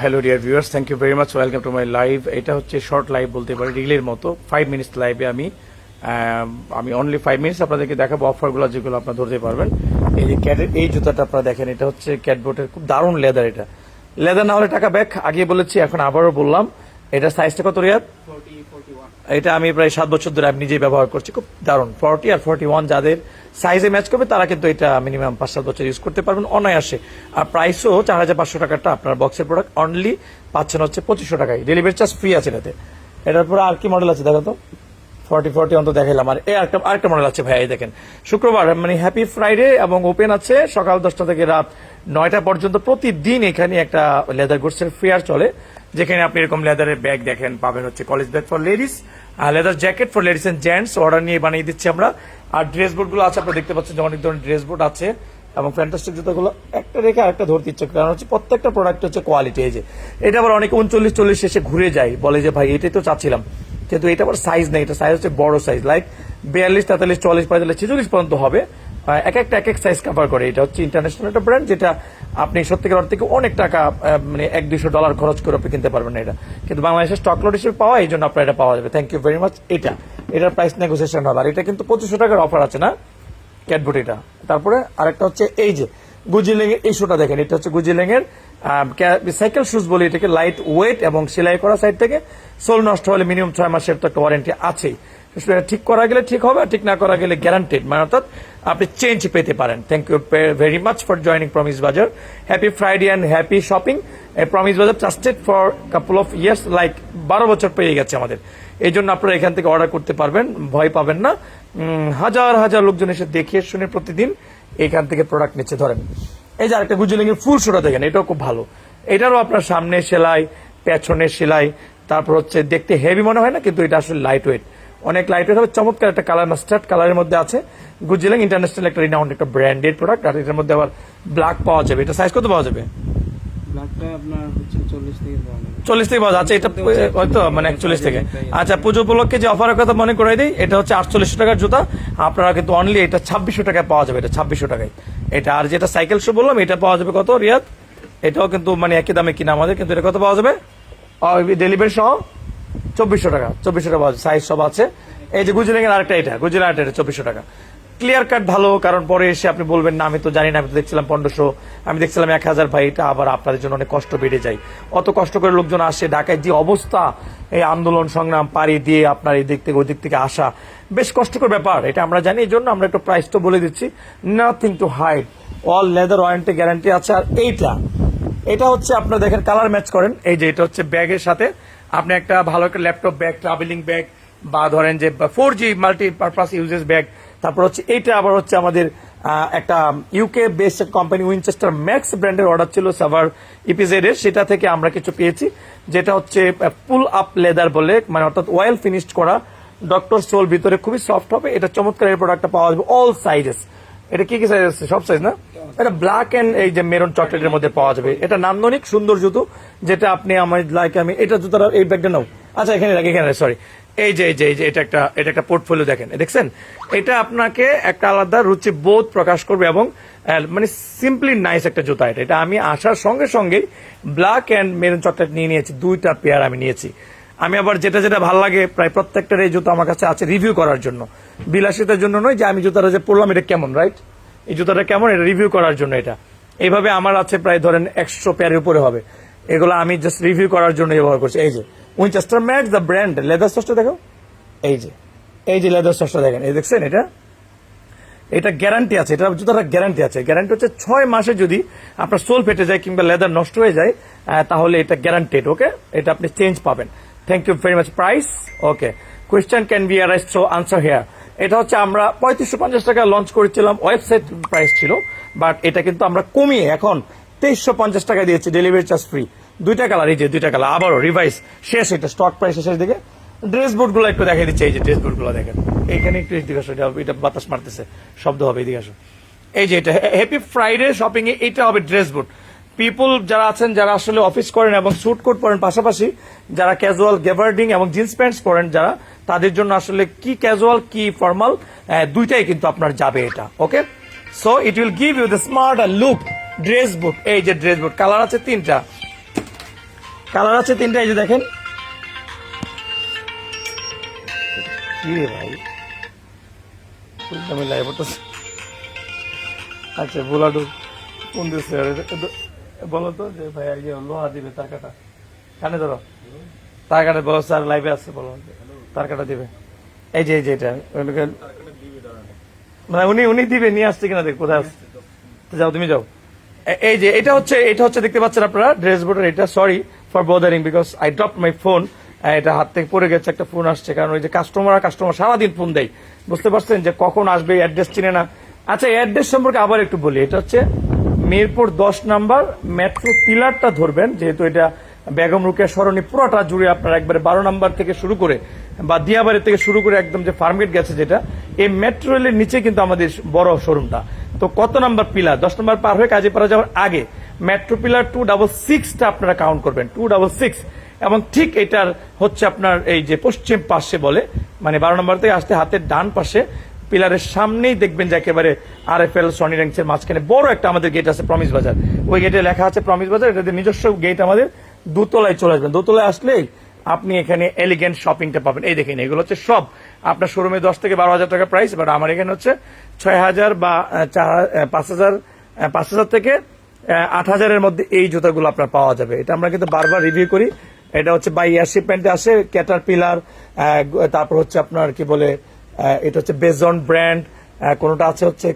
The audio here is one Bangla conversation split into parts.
Hello dear viewers thank you very much welcome to my live এটা হচ্ছে শর্ট লাইভ বলতে পারি রিলের মতো ফাইভ মিনিটস লাইভে আমি আমি অনলি ফাইভ মিনিটস আপনাদেরকে দেখাবো অফারগুলো যেগুলো আপনারা ধরতে পারবেন এই যে ক্যাটের এই জুতাটা আপনারা দেখেন এটা হচ্ছে ক্যাটবোটের খুব দারুণ লেদার এটা লেদার না হলে টাকা ব্যাক আগে বলেছি এখন আবারও বললাম। এটা সাইজটা কত রিয়াদ এটা আমি প্রায় সাত বছর ধরে আমি নিজেই ব্যবহার করছি। খুব দারুণ। ফর্টি আর ফর্টি ওয়ান যাদের সাইজে ম্যাচ করবে, তারা কিন্তু এটা মিনিমাম পাঁচ সাত বছর ইউজ করতে পারবেন অনায়াসে। আর প্রাইসও চার হাজার পাঁচশো টাকাটা আপনার বক্সের প্রোডাক্ট অনলি পাচ্ছেন হচ্ছে পঁচিশশো টাকায়। ডেলিভারি চার্জ ফ্রি আছে এটাতে। এটার পরে আর কি মডেল আছে দেখো তো? ফর্টি ফর্টি অন্ত দেখালাম আর এই আরেকটা আরেকটা মডেল আছে ভাই দেখেন। শুক্রবার মানে হ্যাপি ফ্রাইডে এবং ওপেন আছে সকাল দশটা থেকে রাত নয়টা পর্যন্ত। প্রতিদিন এখানে একটা লেদার গুডসের ফেয়ার চলে। যেখানে আপনি এরকম লেদারের ব্যাগ দেখেন, পাবেন হচ্ছে college bag for ladies leather jacket for ladies and gents order নিয়ে বানিয়ে দিচ্ছি আমরা। আর ড্রেস বোর্ডগুলো আছে, আপনারা দেখতে পাচ্ছেন যে অনেক ধরনের ড্রেস বোর্ড আছে এবং ফ্যান্টাস্টিক জুতোগুলো একটা রেখে আরেকটা ধরতে ইচ্ছে কারণ হচ্ছে প্রত্যেকটা প্রোডাক্ট হচ্ছে কোয়ালিটি এই যে। এটা আবার অনেকে উনচল্লিশ, চল্লিশ শেষে ঘুরে যায়, বলে যে, ভাই, এটাই তো চাচ্ছিলাম। কিন্তু এটা আবার সাইজ নেই, এটা সাইজ হচ্ছে বড় সাইজ লাইক বিয়াল্লিশ, তেতাল্লিশ চল্লিশ পঁয়তাল্লিশ, ছেচল্লিশ পর্যন্ত হবে। এক একটা, এক এক সাইজ কভার করে। এটা হচ্ছে ইন্টারন্যাশনাল একটা ব্র্যান্ড যেটা আপনি সত্যিকার অর্থ থেকে অনেক টাকা মানে এক, দুইশো ডলার খরচ করে আপনি কিনতে পারবেন এটা। কিন্তু বাংলাদেশের স্টক লট হিসেবে পাওয়া, এই জন্য আপনার এটা পাওয়া যাবে। থ্যাংক ইউ ভেরি মাচ এটা। এটার প্রাইস নেগোসিয়েশন হবে আর এটা কিন্তু পঁচিশশো টাকার অফার আছে না? ক্যাটবুট এটা। তারপরে আরেকটা হচ্ছে এই যে গুজিলিং এর এই শুটা দেখেন। এটা হচ্ছে গুজিলিং এর সাইকেল শুজ বলি এটাকে লাইট ওয়েট এবং সেলাই করা সাইড থেকে। সোল নষ্ট হলে মিনিমাম ছয় মাসের তো একটা ওয়ারেন্টি আছেই। ঠিক করা গেলে ঠিক হবে, আর ঠিক না করা গেলে গ্যারান্টেড মানে অর্থাৎ আপনি চেঞ্জ পেতে পারেন। Thank you very much for joining promise Bazar happy Friday and happy shopping promise Bazar trusted for couple of years like বারো বছর পেয়ে গেছে আমাদের। এই জন্য আপনারা এখান থেকে অর্ডার করতে পারবেন, ভয় পাবেন না। হাজার হাজার লোকজন এসে দেখে শুনে প্রতিদিন এখান থেকে প্রোডাক্ট নিচ্ছে। ধরেন, এই যে আরেকটা গুজলিং এর ফুল শোটা দেখেন, এটাও খুব ভালো। এটারও আপনার সামনে সেলাই, পেছনে সেলাই, তারপর হচ্ছে দেখতে হেভি মনে হয় না, কিন্তু এটা আসলে লাইট ওয়েট অনেক লাইট হবে। চমৎকার একটা কালার মাস্টার্ড কালারের মধ্যে আছে গুজিলিং ইন্টারন্যাশনাল একটা রিনাউন্ড একটা ব্র্যান্ডেড প্রোডাক্ট আর এটার মধ্যে আবার ব্ল্যাক পাওয়া যাবে। এটা সাইজ কত পাওয়া যাবে? চল্লিশ থেকে পাওয়া যাচ্ছে এটা হয়তো মানে একচল্লিশ থেকে। আচ্ছা পুজো উপলক্ষে যে অফারের কথা মনে করে দিই এটা হচ্ছে আটচল্লিশশো টাকার জুতা। আপনারা কিন্তু অনলি এটা ছাব্বিশশো টাকায় পাওয়া যাবে এটা ছাব্বিশশো টাকায়। এটা আর যেটা সাইকেল শো বললাম এটা পাওয়া যাবে কত? রিয়াদ? এটাও কিন্তু মানে একই দামে কিনা আমাদের কিন্তু এটা কত পাওয়া যাবে? ডেলিভারি সহ চব্বিশশো টাকা চব্বিশশো টাকা সাইজ সব আছে। এই যে গুজরাটের আরেকটা এটা গুজরাট আরেকটা এটা চব্বিশশো টাকা। ক্লিয়ার কাট ভালো, কারণ পরে এসে আপনি বলবেন, না, আমি তো জানি না, আমি তো দেখছিলাম পনেরোশো, আমি দেখছিলাম এক হাজার ভাই, এটা আবার আপনাদের জন্য অনেক কষ্ট বেড়ে যায়। অত কষ্ট করে লোকজন আসে, ঢাকায় যে অবস্থা, এই আন্দোলন সংগ্রাম পাড়ি দিয়ে আপনার এই দিক থেকে, ওই দিক থেকে আসা, বেশ কষ্টকর ব্যাপার, এটা আমরা জানি, এই জন্য আমরা একটু প্রাইস তো বলে দিচ্ছি। Nothing to hide all leather warranty guarantee আছে, আর এইটা, এটা হচ্ছে, আপনার দেখেন কালার ম্যাচ করেন, এই যে এটা হচ্ছে ব্যাগের সাথে আপনি একটা ভালো একটা ল্যাপটপ ব্যাগ ট্রাভেলিং ব্যাগ বা ধরেন যে four G multi purpose uses bag তারপর হচ্ছে এইটা আবার হচ্ছে আমাদের একটা UK based company Winchester Max ব্র্যান্ডের অর্ডার ছিল সাভার ইপিজেড এর। সেটা থেকে আমরা কিছু পেয়েছি, যেটা হচ্ছে পুল আপ লেদার বলে মানে অর্থাৎ ওয়েল ফিনিশড করা। ডক্টর সোল ভিতরে খুবই সফট হবে। এটা চমৎকার এই প্রোডাক্টটা পাওয়া যাবে অল সাইজেস এটা কি কি সাইজ আছে? সব সাইজ না? এটা ব্ল্যাক এন্ড এই যে মেরুন চকলেটের মধ্যে পাওয়া যাবে। এটা নান্দনিক সুন্দর জুতো, যেটা আপনি আমার লাইক আমি এটা জুতোটা এই ব্যাগটা নাও। আচ্ছা এখানে রাখি, এখানে সরি এই যে এই যে এই যে, এটা একটা এটা একটা পোর্টফোলিও দেখেন, দেখছেন? এটা আপনাকে একটা আলাদা রুচি বোধ প্রকাশ করবে এবং মানে সিম্পলি নাইস একটা জুতা এটা। এটা আমি আসার সঙ্গে সঙ্গেই ব্ল্যাক এন্ড মেরুন চকলেট নিয়ে নিয়েছি। দুইটা পেয়ার আমি নিয়েছি। আমি আবার যেটা যেটা ভালো লাগে, প্রায় প্রত্যেকটার এই জুতো আমার কাছে আছে রিভিউ করার জন্য। বিলাসিতার জন্য নয় যে আমি জুতাটা যে পরলাম, এটা কেমন রাইট এই জুতাটা কেমন, এটা রিভিউ করার জন্য এটা। এইভাবে আমার আছে প্রায় ধরেন একশো পেয়ারের উপরে হবে। এগুলো আমি জাস্ট রিভিউ করার জন্য ব্যবহার করছি। এই যে Winchester Matt the brand leather সসটা দেখো। এই যে এই যে লেদার সসটা দেখেন, এই দেখছেন এটা? এটা গ্যারান্টি আছে, এটা জুতাটা গ্যারান্টি আছে। গ্যারান্টি হচ্ছে ছয় মাসে যদি আপনার সোল ফেটে যায় কিংবা লেদার নষ্ট হয়ে যায় তাহলে এটা গ্যারান্টেড ওকে এটা আপনি চেঞ্জ পাবেন। Thank you very much price okay question can be arise so answer here এটা হচ্ছে আমরা পঁয়ত্রিশশো পঞ্চাশ টাকা লঞ্চ করেছিলাম ওয়েবসাইট প্রাইস ছিল বাট এটা কিন্তু আমরা কমিয়ে এখন তেইশশো পঞ্চাশ টাকা দিয়েছি ডেলিভারি চার্জ ফ্রি দুইটা কালার এই যে দুইটা কালার আবারও রিভাইস শেষ এটা স্টক প্রাইস শেষ দিকে। ড্রেস বোর্ডগুলো একটু দেখাই দিচ্ছে, এই যে ড্রেস বোর্ডগুলো দেখেন। এইখানে একটু এদিকে আসো, এটা বাতাস মারতেছে, শব্দ হবে, এদিকে আসো। এই যে এটা হ্যাপি ফ্রাইডে শপিং এ এটা হবে ড্রেস বোর্ড পিপল যারা আছেন, যারা আসলে অফিস করেন এবং স্যুট কোট পরেন, পাশাপাশি যারা ক্যাজুয়াল গেভার্ডিং এবং জিন্স প্যান্টস পরেন, যারা, তাদের জন্য আসলে কি ক্যাজুয়াল কি ফর্মাল দুইটাই কিন্তু আপনার যাবে এটা okay so it will give you the smart look dress boot এই যে ড্রেস বুট কালার আছে তিনটা। কালার আছে তিনটা, এই যে দেখেন। ভাই? আচ্ছা বোলাডু কোন দিচ্ছে বলো তো যে, ভাই ইয়ে লোহা দিবে, তার কাটা। কানে ধরো। তার কাটা বলো স্যার লাইভে আসছে বলো। তার কাটা দিবে। এই যে এই যে, এটা। মানে উনি উনি দিবে, নিয়ে আসছে কিনা দেখ, কোথায় আসছে যাও, তুমি যাও। এই যে, এটা হচ্ছে এটা হচ্ছে, দেখতে পাচ্ছেন আপনারা ড্রেস বোর্ডের এটা sorry for bothering because I drop my phone এটা হাত থেকে পড়ে গেছে, একটা ফোন আসছে, কারণ ওই যে কাস্টমার কাস্টমার সারাদিন ফোন দেয়। বুঝতে পারছেন যে কখন আসবে অ্যাড্রেস চিনে না। আচ্ছা অ্যাড্রেস সম্পর্কে আবার একটু বলি, এটা হচ্ছে মিরপুর দশ নাম্বার মেট্রো পিলারটা ধরবেন, যেহেতু এটা বেগম রুকেয়া সরণি পুরোটা জুড়ে আপনার একবারে বারো নাম্বার থেকে শুরু করে বা দিয়াবাড়ি থেকে শুরু করে একদম যে ফার্মগেট গেছে যেটা, এই মেট্রো রেলের নিচে কিন্তু আমাদের বড় শোরুমটা তো কত নাম্বার পিলার দশ নাম্বার পার হয়ে কাজে কাজীপাড়া যাওয়ার আগে মেট্রো পিলার টু ডাবল সিক্সটা আপনারা কাউন্ট করবেন টু ডাবল সিক্স এবং ঠিক এটার হচ্ছে আপনার এই যে পশ্চিম পাশে বলে মানে বারো নম্বর থেকে আসতে হাতের ডান পাশে পিলারের সামনেই দেখবেন যে একেবারে আর এফ এল সনি র্যাঙ্কসের মাঝখানে বড় একটা আমাদের গেট আছে প্রমিস বাজার ওই গেটে লেখা আছে প্রমিস বাজার এটাতে নিজস্ব গেট আমাদের দোতলায় চলে আসবেন। দোতলায় আসলেই আপনি এখানে এলিগেন্ট শপিংটা পাবেন। এই দেখেন, এগুলো হচ্ছে সব। আপনার শোরুমে দশ থেকে বারো হাজার টাকা প্রাইস বাট আমার এখানে হচ্ছে ছয় হাজার বা পাঁচ হাজার পাঁচ হাজার থেকে আট হাজারের মধ্যে এই জুতাগুলো আপনার পাওয়া যাবে। এটা আমরা কিন্তু বারবার রিভিউ করি। এটা হচ্ছে বাই এয়ার শিপমেন্টে আসে ক্যাটার পিলার তারপর হচ্ছে আপনার কি বলে এটা হচ্ছে বেজন ব্র্যান্ড কোনোটা আছে হচ্ছে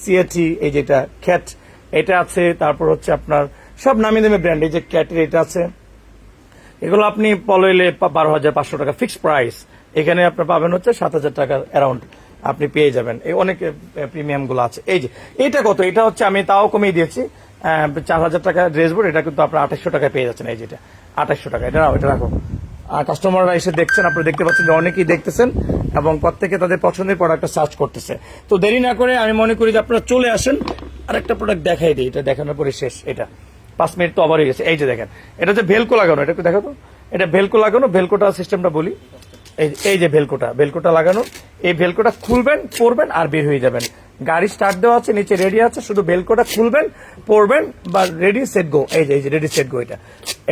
সিএটি এই যেটা খ্যাট এটা আছে, তারপর হচ্ছে আপনার সব নামি দামি ব্র্যান্ড এই যে ক্যাটের এটা আছে। এগুলো আপনি পলইলে বারো হাজার পাঁচশো টাকা ফিক্সড প্রাইস এখানে আপনার পাবেন হচ্ছে সাত হাজার টাকার অ্যারাউন্ড আপনি পেয়ে যাবেন। এই অনেক প্রিমিয়ামগুলো আছে। এই যে এটা কত? এটা হচ্ছে আমি তাও কমিয়ে দিয়েছি। চার হাজার টাকা ড্রেস বোর্ড এটা কিন্তু আপনার আঠাশশো টাকায় পেয়ে যাচ্ছেন। এই যেটা আঠাশশো টাকা। এটা এটা রাখো। কাস্টমাররা এসে দেখছেন, আপনারা দেখতে পাচ্ছেন যে অনেকেই দেখতেছেন এবং প্রত্যেকে তাদের পছন্দের প্রোডাক্টটা সার্চ করতেছে। তো দেরি না করে আমি মনে করি যে আপনারা চলে আসেন, আরেকটা প্রোডাক্ট দেখাই দিই। এটা দেখানোর পরে শেষ, এটা। পাঁচ মিনিট তো আবার হয়ে গেছে। এই যে দেখেন, এটা যে ভেলকো লাগানো, এটা একটু দেখো এটা ভেলকো লাগানো ভেলকোটা সিস্টেমটা বলি। এই এই যে ভেলকোটা ভেলকোটা লাগানো, এই ভেলকোটা খুলবেন, পরবেন আর বের হয়ে যাবেন। গাড়ি স্টার্ট দেওয়া আছে, নিচে রেডি আছে, শুধু বেলকোটা খুলবেন, পরবেন, বা রেডি সেট গো এই যে এই যে রেডি সেট গো এটা।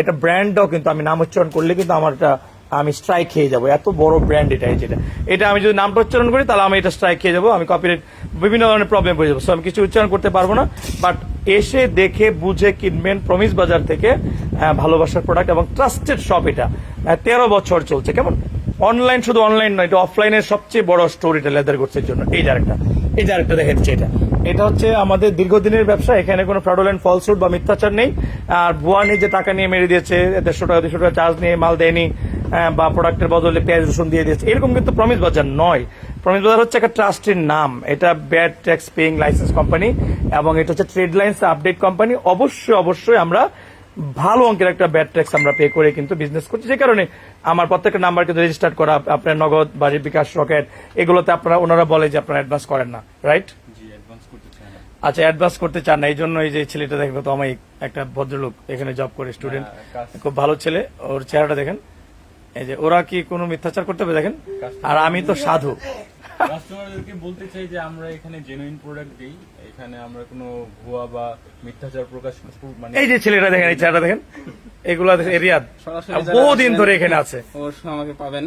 এটা ব্র্যান্ডটাও কিন্তু, আমি নাম উচ্চারণ করলে কিন্তু আমার এটা আমি স্ট্রাইক খেয়ে যাব। এত বড় ব্র্যান্ড এটা, এই যেটা এটা। আমি যদি নামটা উচ্চারণ করি, তাহলে আমি এটা স্ট্রাইক খেয়ে যাব, আমি কপিরাইট বিভিন্ন ধরনের প্রবলেম হয়ে যাব। সো আমি কিছু উচ্চারণ করতে পারব না বাট এসে দেখে, বুঝে, কিনবেন প্রমিস বাজার থেকে ভালোবাসার প্রোডাক্ট এবং ট্রাস্টেড শপ এটা। তেরো বছর চলছে, কেমন? অনলাইন শুধু অনলাইন নয়, এটা অফলাইনের সবচেয়ে বড় স্টোর এটা লেদার গোটসের জন্য। এই আরেকটা এই আরেকটা দেখেন এটা। এটা হচ্ছে আমাদের দীর্ঘদিনের ব্যবসা, এখানে কোনো ফ্রডোলেন্ট ফলসুট বা মিথ্যাচার নেই। আর ভুয়া নিয়ে যে টাকা নিয়ে মেরে দিয়েছে, দেড়শো টাকা, দুশো টাকা চার্জ নিয়ে মাল দেয়নি বা প্রোডাক্টের বদলে পেঁয়াজ, রসুন দিয়ে দিয়েছে, এরকম কিন্তু প্রমিস বাজার নয়। প্রমিস বাজার হচ্ছে একটা ট্রাস্টের নাম। এটা bad tax paying licence company এবং এটা হচ্ছে ট্রেড লাইন্স আপডেট কোম্পানি অবশ্যই অবশ্যই আমরা ভালো অঙ্কের একটা ব্যাড ট্যাক্স আমরা পে করে কিন্তু বিজনেস করছি। যে কারণে আমার প্রত্যেকটা নাম্বার কিন্তু রেজিস্টার করা আপনার নগদ বাড়ির বিকাশ রকেট এগুলোতে আপনারা ওনারা বলে যে আপনারা অ্যাডভান্স করেন না রাইট আচ্ছা অ্যাডভান্স করতে চান না এই জন্য এই যে ছেলেটা দেখবে তো আমি একটা ভদ্রলোক এখানে জব করে স্টুডেন্ট হ্যাঁ, খুব ভালো ছেলে ওর চেহারাটা দেখেন এই যে ওরা কি কোনো মিথ্যাচার করতে হবে দেখেন? আর আমি তো সাধু। কাস্টমারদেরকে বলতে চাই যে আমরা এখানে জেনুইন প্রোডাক্ট দিই। এখানে আমরা কোনো ভুয়া বা মিথ্যাচার প্রকাশ মানে এই যে ছেলেটা দেখেন এই চেহারাটা দেখেন এগুলা দেখেন, এরিয়াদ বহুদিন ধরে এখানে আছে। আমাকে পাবেন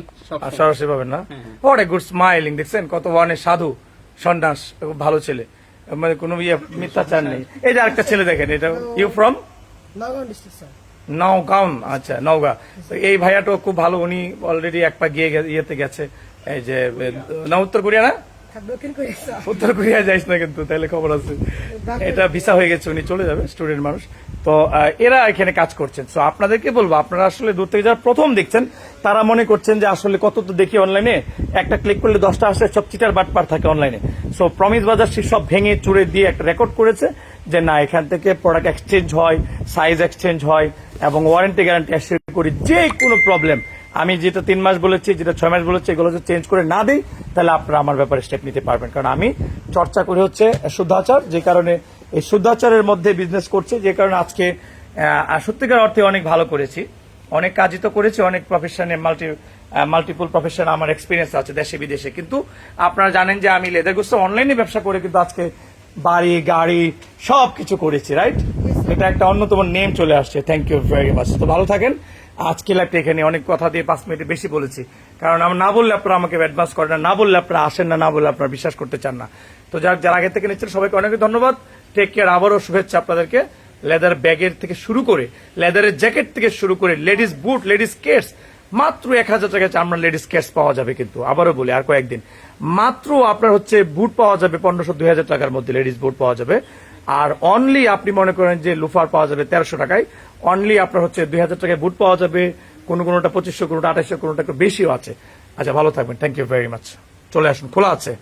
সরাসরি পাবেন না। ওর গুড স্মাইলিং দেখছেন? কত অনেক সাধু সন্ন্যাস খুব ভালো ছেলে। মানে কোনো ইয়ে মিথ্যাচার নেই। এই যে আরেকটা ছেলে দেখেন এটা you from Naogaon district sir Naogaon আচ্ছা নওগাঁ। এই ভাইয়াটাও খুব ভালো উনি অলরেডি এক পা গিয়ে ইয়েতে গেছে। এই যে না উত্তর কোরিয়া না? উত্তর কোরিয়া যাইস না কিন্তু তাহলে খবর আছে। এটা ভিসা হয়ে গেছে উনি চলে যাবে স্টুডেন্ট মানুষ। তো এরা এখানে কাজ করছেন। তো আপনাদেরকে বলব আপনারা আসলে দূর থেকে যারা প্রথম দেখছেন তারা মনে করছেন যে আসলে কত তো দেখি অনলাইনে একটা ক্লিক করলে দশটা আসলে সব চিটার বাটপার থাকে অনলাইনে সো প্রমিস বাজার সে সব ভেঙে চুরে দিয়ে একটা রেকর্ড করেছে। যে না, এখান থেকে প্রোডাক্ট এক্সচেঞ্জ হয় সাইজ এক্সচেঞ্জ হয়, এবং ওয়ারেন্টি গ্যারান্টি অ্যাসিওর করি যে কোনো প্রবলেম আমি যেটা তিন মাস বলেছি, যেটা ছয় মাস বলেছি, এগুলো যদি চেঞ্জ করে না দিই, তাহলে আপনারা আমার ব্যাপারে স্টেপ নিতে পারবেন। কারণ আমি চর্চা করি হচ্ছে শুদ্ধাচার, যে কারণে এই শুদ্ধাচারের মধ্যে বিজনেস করছে, যে কারণে আজকে সত্যিকার অর্থে অনেক ভালো করেছি। অনেক কাজই তো করেছি, অনেক প্রফেশনে মাল্টি মাল্টিপল প্রফেশন আমার এক্সপিরিয়েন্স আছে দেশে বিদেশে কিন্তু আপনারা জানেন যে আমি লেদার গোস্ত অনলাইনে ব্যবসা করে কিন্তু আজকে বাড়ি গাড়ি সব কিছু করেছি রাইট এটা একটা অন্যতম নেম চলে আসছে। থ্যাংক ইউ ভেরি মাচ তো ভালো থাকেন। আজকে লাইভটা এখানে অনেক কথা দিয়ে পাঁচ মিনিট বেশি বলেছি। কারণ আমরা না বললে আপনারা আমাকে অ্যাডভান্স করেন না না বললে আপনারা আসেন না না বললে আপনারা বিশ্বাস করতে চান না। তো যার যারা আগে থেকে নিচ্ছেন সবাইকে অনেক ধন্যবাদ। টেক কেয়ার আবারও শুভেচ্ছা আপনাদেরকে। লেদার ব্যাগের থেকে শুরু করে লেদারের জ্যাকেট থেকে শুরু করে লেডিস বুট লেডিস কেটস মাত্র এক হাজার টাকা আমরা লেডিস ক্যাশ পাওয়া যাবে কিন্তু। আবারও বলি, আর কয়েকদিন। মাত্র আপনার হচ্ছে বুট পাওয়া যাবে পনেরোশো দুই হাজার টাকার মধ্যে লেডিস বুট পাওয়া যাবে। আর অনলি আপনি মনে করেন যে লুফার পাওয়া যাবে তেরোশো টাকায়। অনলি আপনার হচ্ছে দুই হাজার টাকায় বুট পাওয়া যাবে। কোনো কোনোটা পঁচিশশো, কোনোটা আঠাশশো, কোনোটা একটু বেশিও আছে। আচ্ছা ভালো থাকবেন। থ্যাংক ইউ ভেরি মাচ চলে আসুন, খোলা আছে।